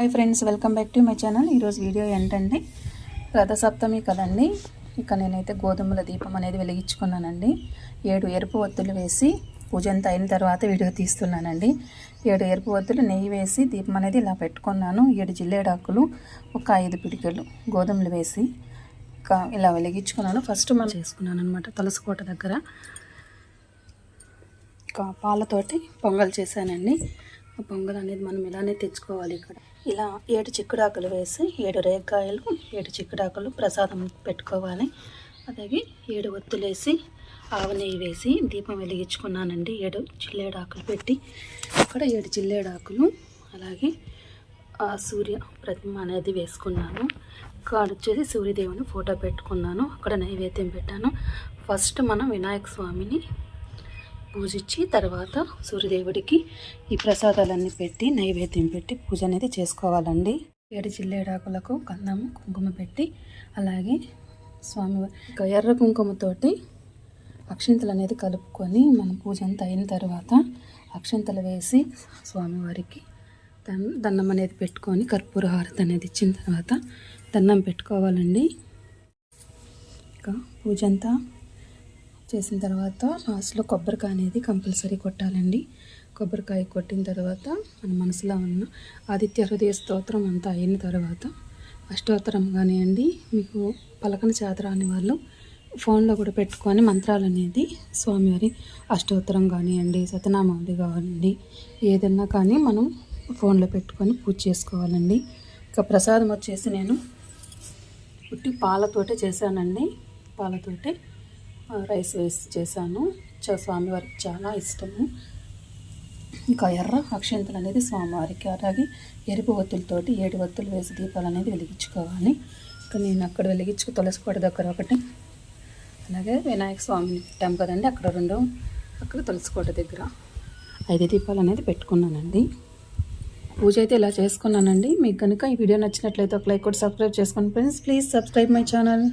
Hi friends welcome back to my channel ఈరోజు video ఏంటంటే రథసప్తమి కదండి. ఇక నేనైతే గోధుమల దీపం అనేది వెలిగించుకున్నానండి. ఏడు ఎరుపు ఒత్తులు వేసి పూజ అంతా అయిన తర్వాత వీడియో తీస్తున్నానండి. ఏడు ఎరుపు ఒత్తులు నెయ్యి వేసి దీపం అనేది ఇలా పెట్టుకున్నాను. ఏడు జిల్లేడాకులు ఒక ఐదు పిడికలు గోధుమలు వేసి ఇంకా ఇలా వెలిగించుకున్నాను. ఫస్ట్ మనం చేసుకున్నాను అనమాట తులసికోట దగ్గర. ఇంకా పాలతోటి పొంగల్ చేశానండి. పొంగల్ అనేది మనం ఇలానే తెచ్చుకోవాలి ఇక్కడ. ఇలా ఏడు చిక్కుడాకులు వేసి ఏడు రేగాయలు ఏడు చిక్కుడాకులు ప్రసాదం పెట్టుకోవాలి. అలాగే ఏడు ఒత్తులేసి ఆవు నెయ్యి వేసి దీపం వెలిగించుకున్నానండి. ఏడు చిల్లేడాకులు పెట్టి అక్కడ ఏడు చిల్లేడాకులు అలాగే ఆ సూర్య ప్రతిమ అనేది వేసుకున్నాను. ఇక్కడ వచ్చేసి సూర్యదేవుని ఫోటో పెట్టుకున్నాను. అక్కడ నైవేద్యం పెట్టాను. ఫస్ట్ మనం వినాయక స్వామిని పూజించి తర్వాత సూర్యదేవుడికి ఈ ప్రసాదాలన్నీ పెట్టి నైవేద్యం పెట్టి పూజ అనేది చేసుకోవాలండి. ఏడు జిల్లేడాకులకు కందము కుంకుమ పెట్టి అలాగే స్వామి ఎర్ర కుంకుమతోటి అక్షింతలు అనేది కలుపుకొని మనం పూజ అంతా అయిన తర్వాత అక్షింతలు వేసి స్వామివారికి దన్ దండం అనేది పెట్టుకొని కర్పూర హారతి అనేది ఇచ్చిన తర్వాత దండం పెట్టుకోవాలండి. ఇంకా పూజ అంతా చేసిన తర్వాత లాస్ట్లో కొబ్బరికాయ అనేది కంపల్సరీ కొట్టాలండి. కొబ్బరికాయ కొట్టిన తర్వాత మన మనసులో ఉన్న ఆదిత్య హృదయ స్తోత్రం అంతా అయిన తర్వాత అష్టోత్తరం కానివ్వండి మీకు పలకన చేతరాని వాళ్ళు ఫోన్లో కూడా పెట్టుకొని మంత్రాలు అనేది స్వామివారి అష్టోత్తరం కానివ్వండి సతనామావళి కానివ్వండి ఏదన్నా కానీ మనం ఫోన్లో పెట్టుకొని పూజ చేసుకోవాలండి. ఇంకా ప్రసాదం వచ్చేసి నేను పుట్టి పాలతోటే చేశానండి. పాలతోటే రైస్ వేసి చేశాను. చ స్వామివారికి చాలా ఇష్టము. ఇంకా ఎర్ర అక్షంతలు అనేది స్వామివారికి అలాగే ఎరుపు ఒత్తులతోటి ఏడు ఒత్తులు వేసి దీపాలు అనేది వెలిగించుకోవాలి. ఇంకా నేను అక్కడ వెలిగించుకు తులసికోట దగ్గర ఒకటి అలాగే వినాయక స్వామిని పెట్టాము కదండి అక్కడ రెండు అక్కడ తులసికోట దగ్గర ఐదు దీపాలు అనేది పెట్టుకున్నానండి. పూజ అయితే ఇలా చేసుకున్నానండి. మీకు కనుక ఈ వీడియో నచ్చినట్లయితే ఒక లైక్ కూడా సబ్స్క్రైబ్ చేసుకోండి friends please subscribe my channel